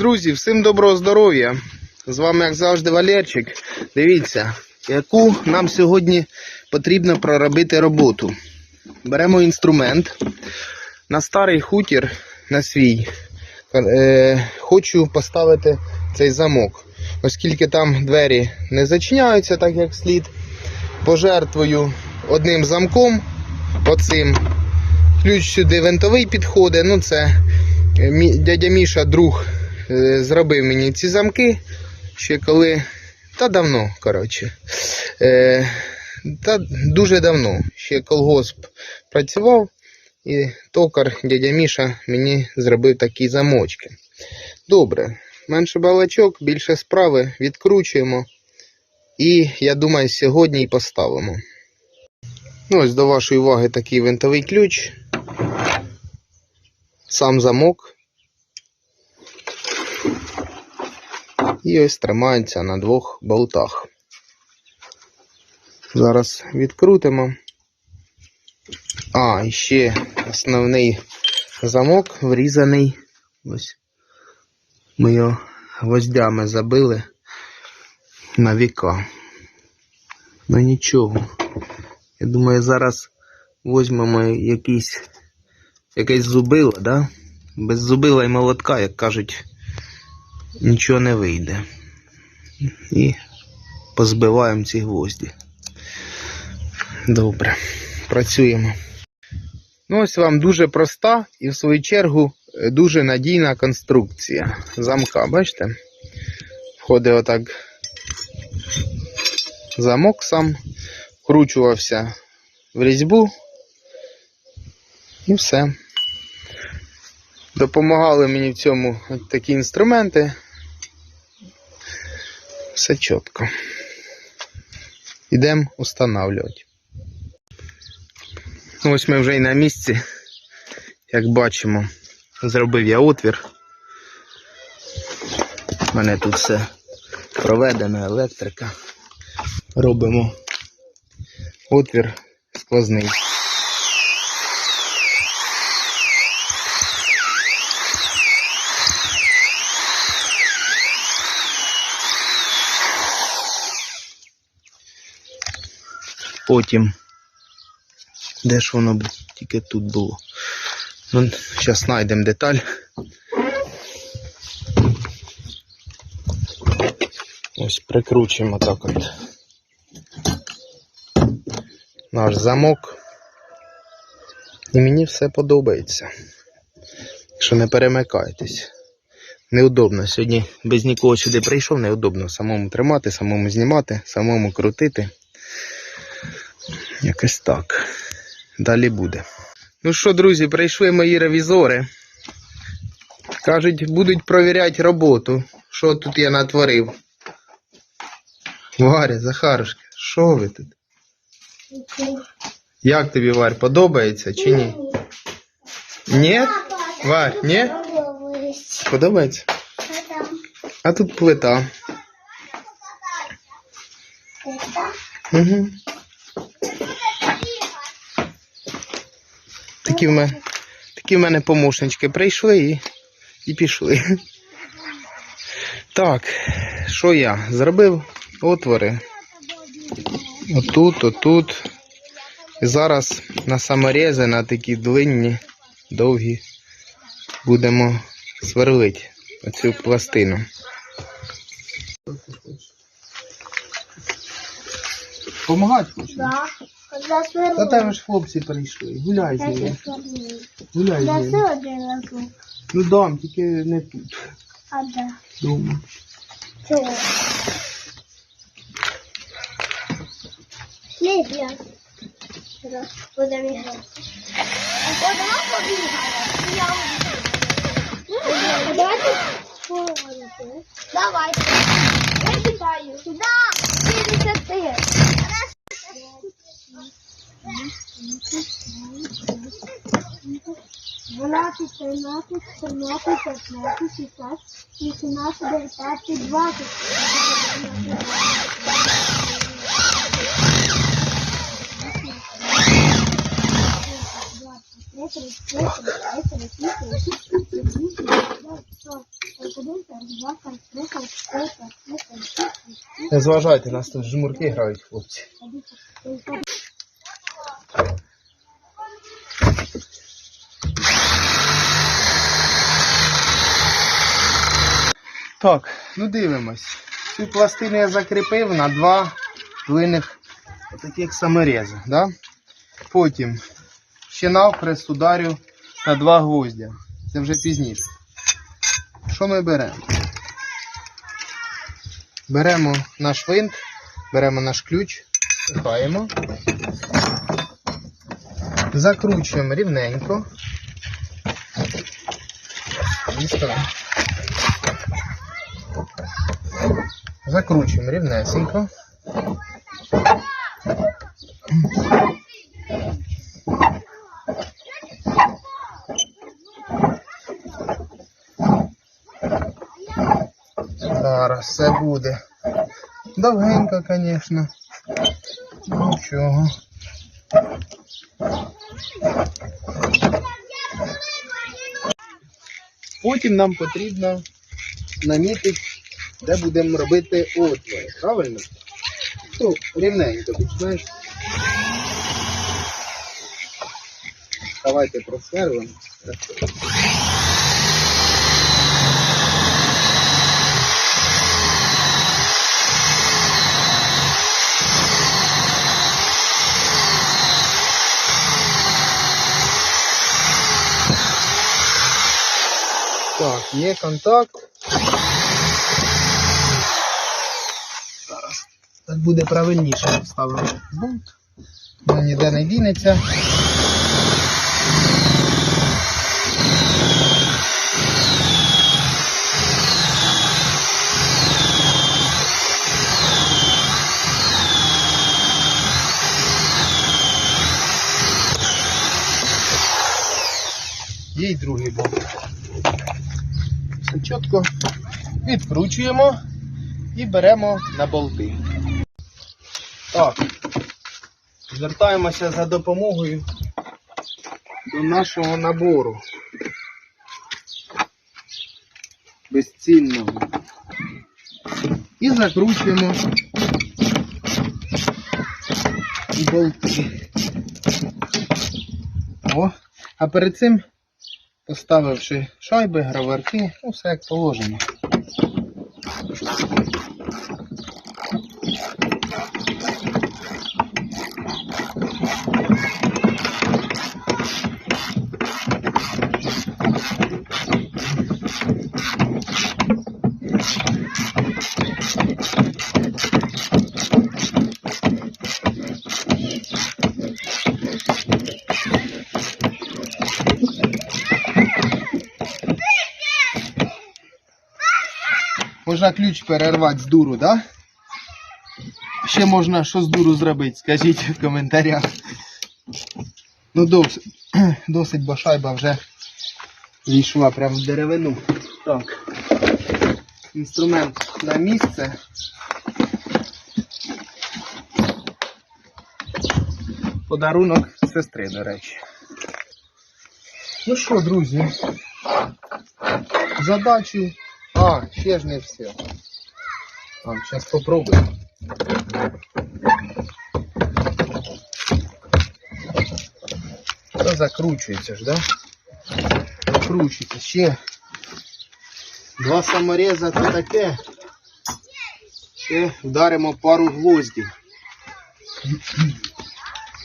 Друзі, всім доброго здоров'я! З вами, як завжди, Валерчик. Дивіться, яку нам сьогодні потрібно проробити роботу. Беремо інструмент. На старий хутір, на свій, е, хочу поставити цей замок. Оскільки там двері не зачиняються так, як слід, пожертвую одним замком, оцим. Ключ сюди винтовий підходить. Ну, це е, дядя Міша, друг, зробив мені ці замки. Ще коли. Та давно, коротше. Е, та дуже давно. Ще колгосп працював, і токар дядя Міша мені зробив такі замочки. Добре, менше балачок, більше справи, відкручуємо. І я думаю, сьогодні і поставимо. Ну, ось до вашої уваги такий винтовий ключ. Сам замок. І ось тримається на двох болтах. Зараз відкрутимо. А, і ще основний замок врізаний. Ось. Ми його гвоздями забили на віка. Ну нічого. Я думаю, зараз візьмемо якийсь, якесь зубило, да? Без зубила і молотка, як кажуть, нічого не вийде. І позбиваємо ці гвозді. Добре, працюємо. Ну, ось вам дуже проста і в свою чергу дуже надійна конструкція замка. Бачите? Входить отак замок сам, вкручувався в різьбу і все. Допомагали мені в цьому такі інструменти. Все чітко. Йдемо встановлювати. Ось ми вже і на місці. Як бачимо, зробив я отвір. У мене тут все проведено, електрика. Робимо отвір сквозний. Потім. Де ж воно тільки тут було? Ну, зараз знайдемо деталь. Ось прикручуємо так от. Наш замок. І мені все подобається. Що не перемикайтесь. Неудобно. Сьогодні без нікого сюди прийшов, неудобно самому тримати, самому знімати, самому крутити. Якось так. Далі буде. Ну що, друзі, прийшли мої ревізори. Кажуть, будуть провіряти роботу. Що тут я натворив. Варя, Захарушка, що ви тут? Як тобі, Варь, подобається чи ні? Ні? Варь, ні? Подобається? А тут плита. Угу. Такі в мене, такі в мене помощнички прийшли і, і пішли. Так, що я? Зробив отвори. Отут, отут. І зараз на саморези, на такі длинні, довгі, будемо сверлити оцю пластину. Помагати хочеш? Да. Та там ж хлопці прийшли. Гуляй з ними. Гуляй з ними. Ну дам, тільки не тут. А де? Дома. Не блядь. Будемо іграти. Одна побігала. Я убігала. Давайте. Давайте. Я питаю. Сюди. 54. 12, 13, 14, 15, 16, 18, 19, 20. Не зважайте, нас тут жмурки грають, хлопці. 50, Так, ну дивимось. Цю пластину я закріпив на два длинних таких саморези. Да? Потім ще навхрест ударю на два гвоздя. Це вже пізніше. Що ми беремо? Беремо наш винт, беремо наш ключ, пихаємо, закручуємо рівненько. Закручуємо рівнесенько. Зараз все буде. Довгенько, звісно. Нічого. Потім нам потрібно намітити де будемо робити отвори, правильно? Ну, рівненько, знаєш. Давайте просверлимо. Так, є контакт. Зараз так буде правильніше. Ставимо болт. Він ніде не дінеться. Є другий болт. Чітко. Відкручуємо і беремо на болти. Так, звертаємося за допомогою до нашого набору. Безцінного. І закручуємо болти. О, а перед цим поставивши шайби, граверки, ну все як положено. Можна ключ перервати з дуру, да? Ще можна що з дуру зробити, скажіть в коментарях. Ну досить, досить, бо шайба вже війшла прямо в деревину. Так. Інструмент на місце. Подарунок сестри, до речі. Ну що, друзі, задачі. А, ще ж не все. А, зараз попробуємо. Це закручується ж, да? Закручується. Ще два самореза це таке. Ще вдаримо пару гвоздів.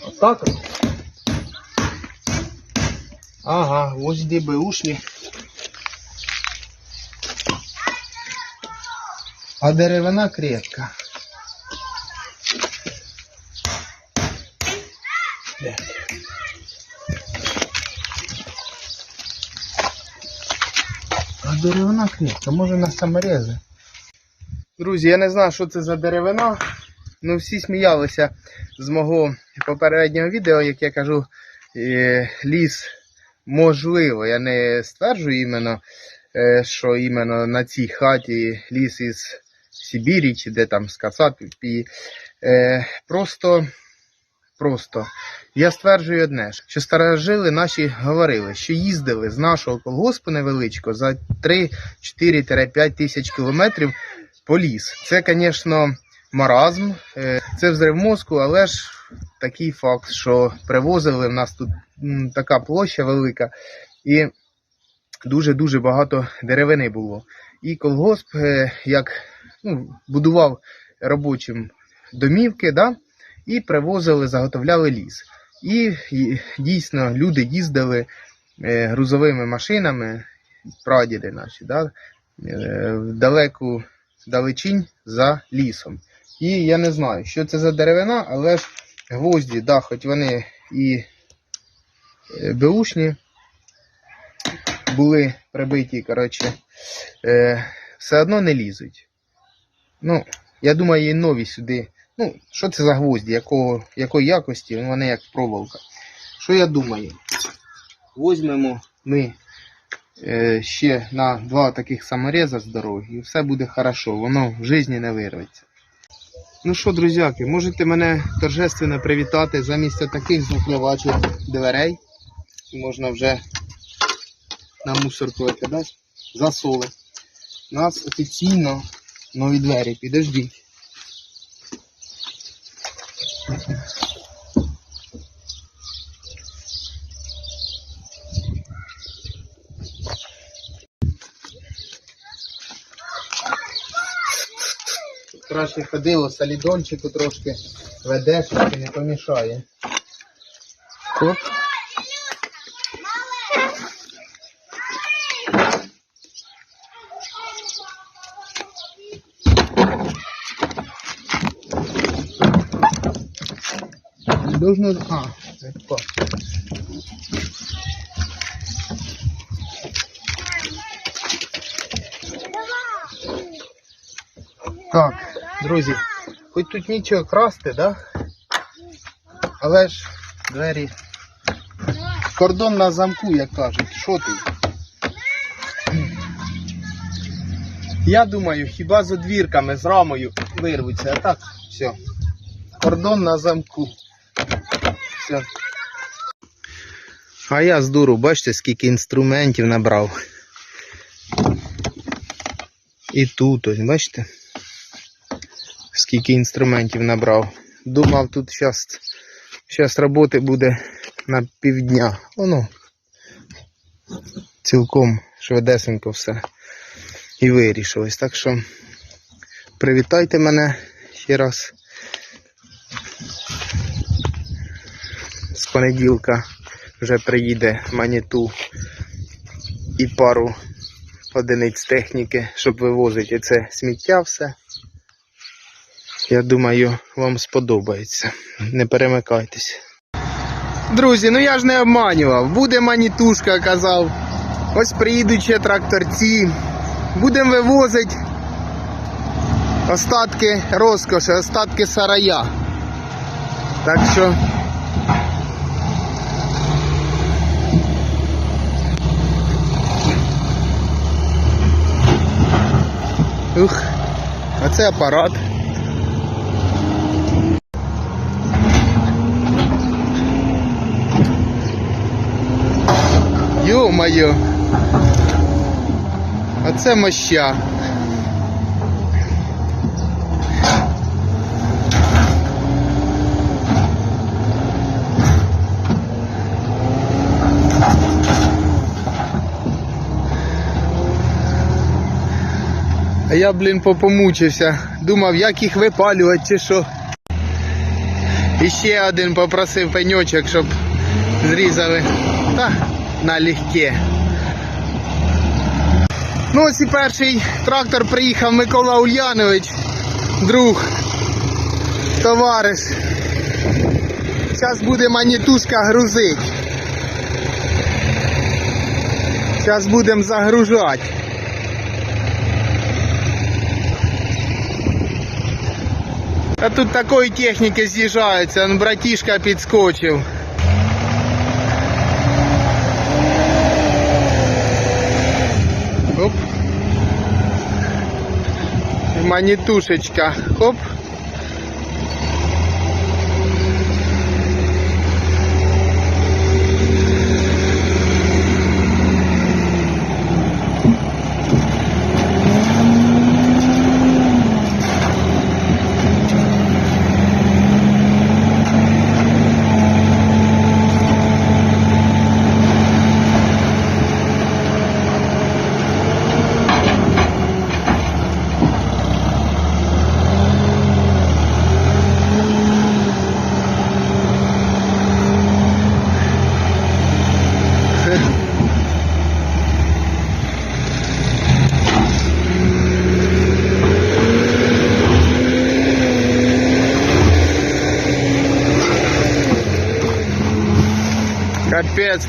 Отак. от. Ага, гвозді беушні. А деревина крепка. А деревина крепка, може на саморези. Друзі, я не знаю, що це за деревина. Ну, всі сміялися з мого попереднього відео, як я кажу, е, ліс можливо. Я не стверджую іменно, е, що іменно на цій хаті ліс із Сибірі чи де там з Кацапі. Е, Просто просто. Я стверджую одне, що старожили наші говорили, що їздили з нашого колгоспу невеличкого за 3-4-5 тисяч кілометрів по ліс. Це, звісно, маразм, е, це взрив мозку, але ж такий факт, що привозили в нас тут м, така площа велика і дуже-дуже багато деревини було. І колгосп, е, як ну, будував робочим домівки, да, і привозили, заготовляли ліс. І, дійсно люди їздили е, грузовими машинами, прадіди наші, да, е, в далеку далечінь за лісом. І я не знаю, що це за деревина, але ж гвозді, да, хоч вони і е, беушні, були прибиті, коротше, все одно не лізуть. Ну, я думаю, і нові сюди. Ну, що це за гвозді, якого, якої якості, Ну, вони як проволока. Що я думаю? Возьмемо ми е, ще на два таких самореза з дороги, і все буде хорошо, воно в житті не вирветься. Ну що, друзяки, можете мене торжественно привітати замість таких заклевачих дверей. Можна вже на мусорку викидати. Засоли. Нас офіційно нові двері. Підождіть. Краще ходило, солідончику трошки ведеш, не помішає. Хоп. Не должно... А, легко. Так, друзі, хоч тут нічого красти, да? Але ж двері. Кордон на замку, як кажуть. Що ти? Я думаю, хіба з одвірками, з рамою вирвуться, а так, все. Кордон на замку. Все. А я з дуру, бачите, скільки інструментів набрав. І тут ось, бачите? Скільки інструментів набрав. Думав, тут зараз щас роботи буде на півдня. Воно цілком швидесенько все. І вирішилось. Так що привітайте мене ще раз. Понеділка вже приїде маніту і пару одиниць техніки, щоб вивозити це сміття все. Я думаю, вам сподобається. Не перемикайтесь. Друзі, ну я ж не обманював. Буде манітушка, казав. Ось приїдуть ще тракторці. Будемо вивозити остатки розкоші, остатки сарая. Так що. Ух, а це апарат. Йо-моє. А моща. А я, блін, попомучився. Думав, як їх випалювати чи що. І ще один попросив пеньочок, щоб зрізали. Та налегке. Ну ось і перший трактор приїхав Микола Ульянович, друг, товариш. Зараз буде манітушка грузить. Зараз будемо загружати. А тут такої техніки з'їжджається, он братішка підскочив. Оп. Манітушечка. Хоп.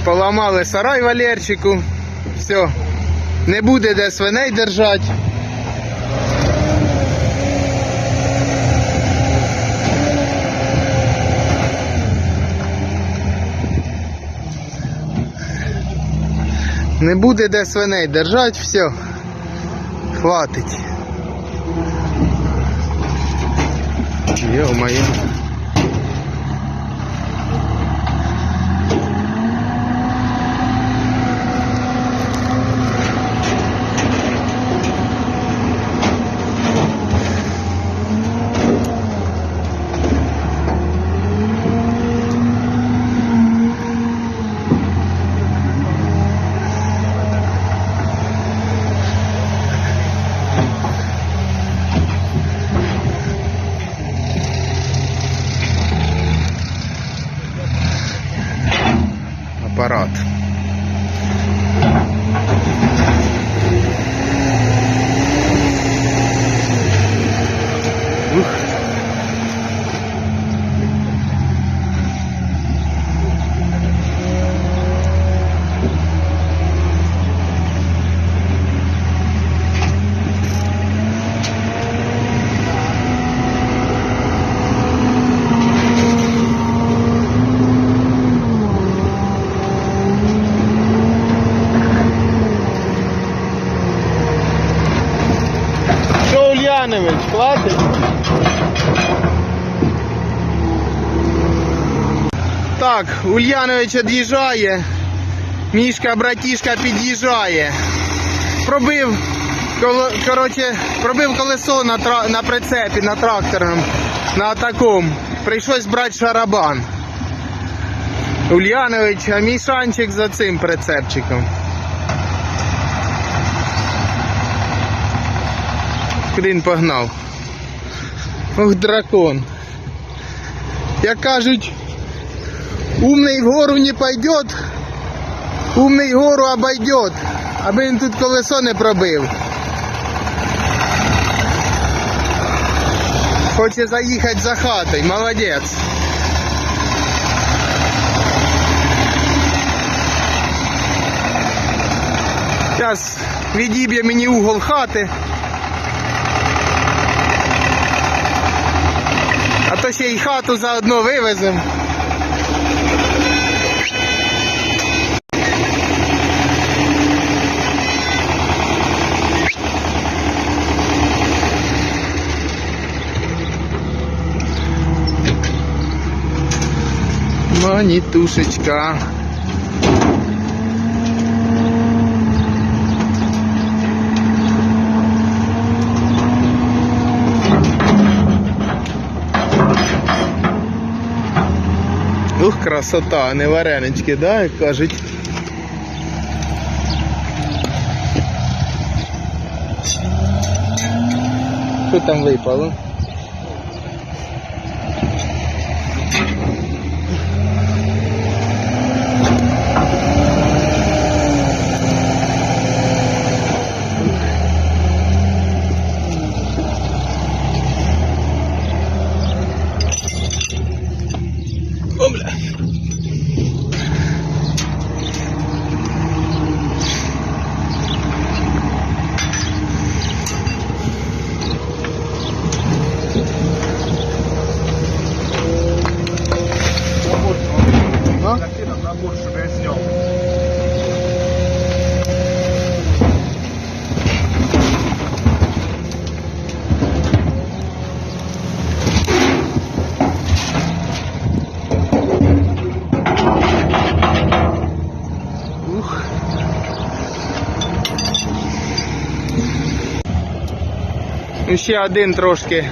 Поламали сарай Валерчику. Все. Не буде де свиней держати. Не буде де свиней держать, все. Хватить. Йо-моє. апарат. Ух. Що, Ульянович, хватить? Так, Ульянович від'їжджає. Мішка, братішка під'їжджає. Пробив, короче, пробив колесо на, тра- на прицепі, на тракторному, на такому. Прийшлось брати шарабан. Ульянович, а мій шанчик за цим прицепчиком. Куди погнав? Ох, дракон. Як кажуть, умний вгору не пойдет, умний гору обойдет, аби він тут колесо не пробив. Хоче заїхати за хатою, молодець. Зараз відіб'є мені угол хати. А то ще й хату заодно вивеземо. Манітушечка. Ух, красота, не варенички, да, як кажуть. Що там випало? О, бля. А? Накинув набор, щоб я зняв. Ух. Ну, ще один трошки.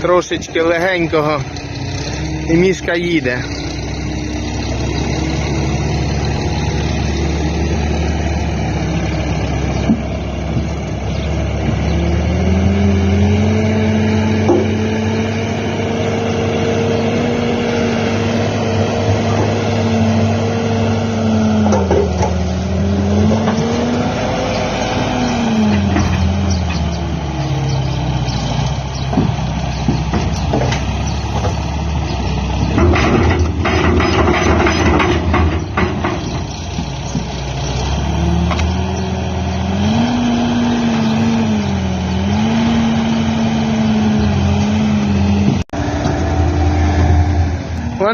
Трошечки легенького. І мішка їде.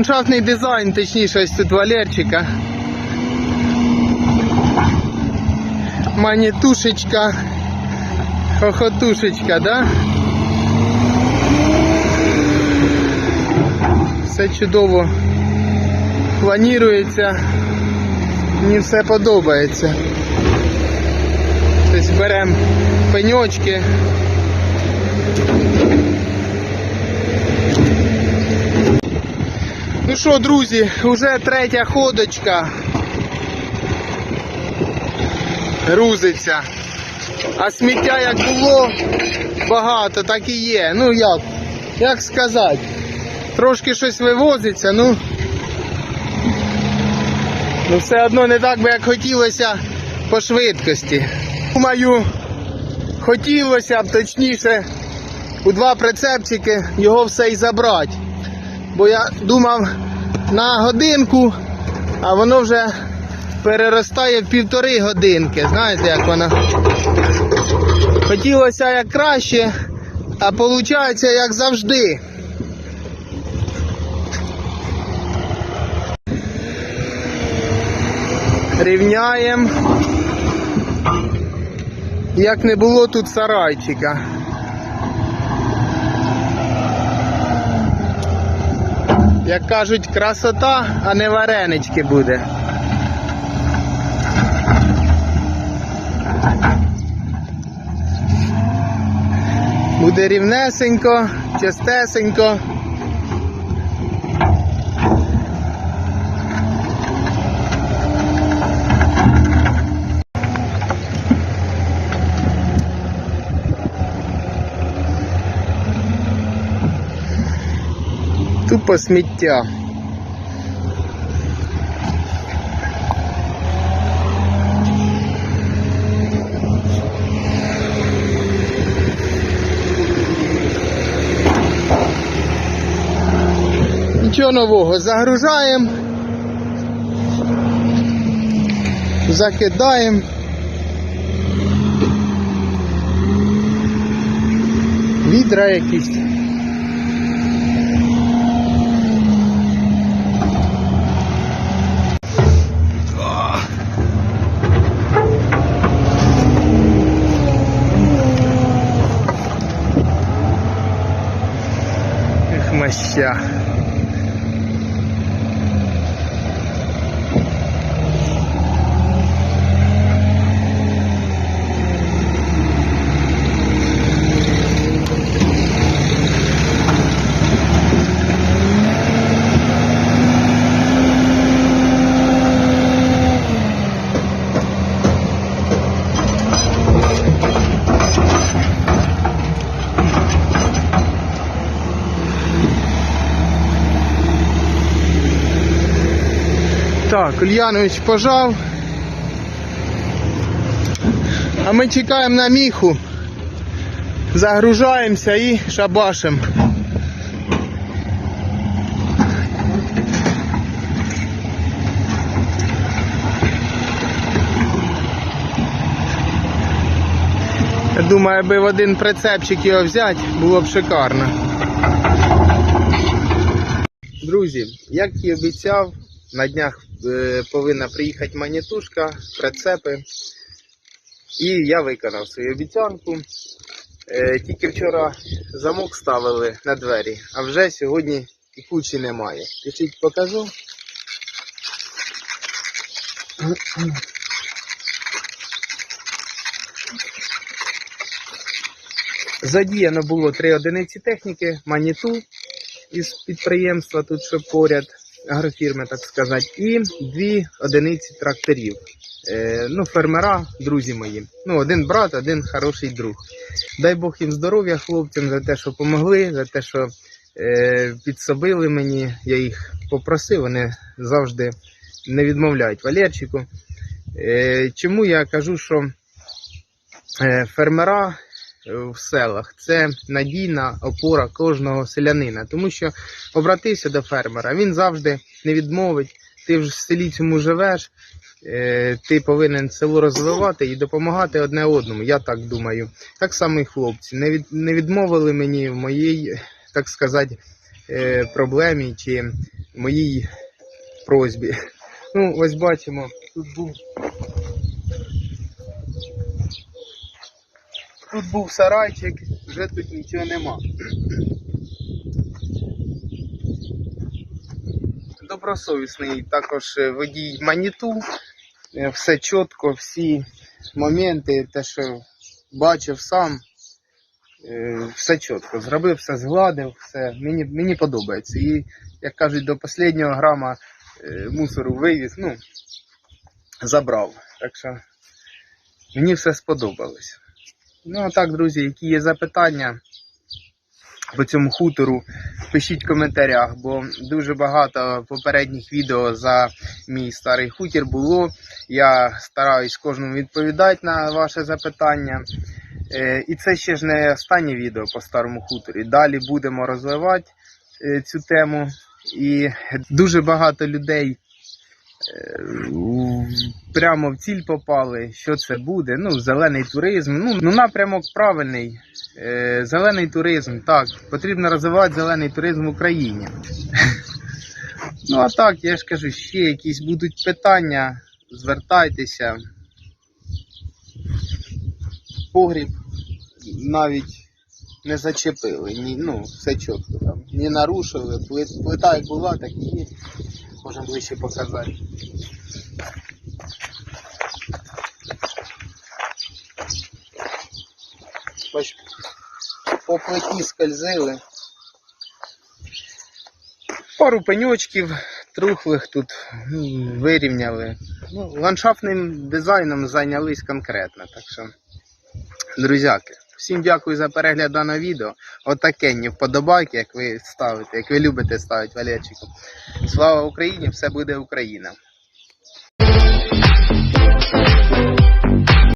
Ландшафтний дизайн, точніше, ось тут Валерчика. Манітушечка. Хохотушечка, да? Все чудово планується. Мені все подобається. Тобто беремо пеньочки. Що, друзі, вже третя ходочка. Грузиться. А сміття як було багато, так і є. Ну як? Як сказати? Трошки щось вивозиться, ну. Ну все одно не так би як хотілося по швидкості. Думаю, хотілося б точніше у два прицепчики його все і забрати. Бо я думав на годинку, а воно вже переростає в півтори годинки. Знаєте, як воно? Хотілося як краще, а виходить як завжди. Рівняємо. Як не було тут сарайчика. Як кажуть, красота, а не варенички буде. Буде рівнесенько, чистесенько. Тупо сміття. Нічого нового. Загружаємо. Закидаємо. Відра якісь. Ех, моща. Так, Ульянович пожав. А ми чекаємо на міху. Загружаємося і шабашим. Я думаю, аби в один прицепчик його взяти, було б шикарно. Друзі, як і обіцяв, на днях повинна приїхати манітушка, прицепи. І я виконав свою обіцянку. Е, тільки вчора замок ставили на двері, а вже сьогодні і кучі немає. Пішіть покажу. Задіяно було три одиниці техніки, маніту із підприємства, тут що поряд, агрофірми, так сказати, і дві одиниці тракторів. Е, ну, фермера, друзі мої. Ну, один брат, один хороший друг. Дай Бог їм здоров'я хлопцям за те, що допомогли, за те, що е, підсобили мені. Я їх попросив, вони завжди не відмовляють Валерчику. Е, чому я кажу, що е, фермера в селах це надійна опора кожного селянина, тому що обратився до фермера, він завжди не відмовить. Ти в селі цьому живеш, е, ти повинен село розвивати і допомагати одне одному. Я так думаю. Так само і хлопці. Не, від, не відмовили мені в моїй, так сказати, е, проблемі чи моїй просьбі. Ну, ось бачимо, тут був. Тут був сарайчик, вже тут нічого нема. Добросовісний також е, водій маніту. Е, Все чітко, всі моменти, те, що бачив сам, е, все чітко. Зробив, все згладив, все. Мені, мені подобається. І, як кажуть, до останнього грама мусору вивіз, ну, забрав. Так що мені все сподобалось. Ну, а так, друзі, які є запитання по цьому хутору, пишіть в коментарях, бо дуже багато попередніх відео за мій старий хутір було. Я стараюсь кожному відповідати на ваше запитання. Е, І це ще ж не останнє відео по старому хуторі. Далі будемо розвивати е, цю тему. І дуже багато людей прямо в ціль попали, що це буде. Ну, зелений туризм. Ну, ну напрямок правильний. Е, Зелений туризм, так, потрібно розвивати зелений туризм в Україні. Ну, а так, я ж кажу, ще якісь будуть питання, звертайтеся. Погріб навіть не зачепили, ні, ну, все чітко там. Не нарушили, плита як була, так і є. Можна ближче показати. По плиті скользили. Пару пеньочків трухлих тут вирівняли. Ну, ландшафтним дизайном зайнялись конкретно. Так що, друзяки, Всім дякую за перегляд даного відео. Отакенні вподобайки, як ви ставите, як ви любите ставити валячику. Слава Україні! Все буде Україна!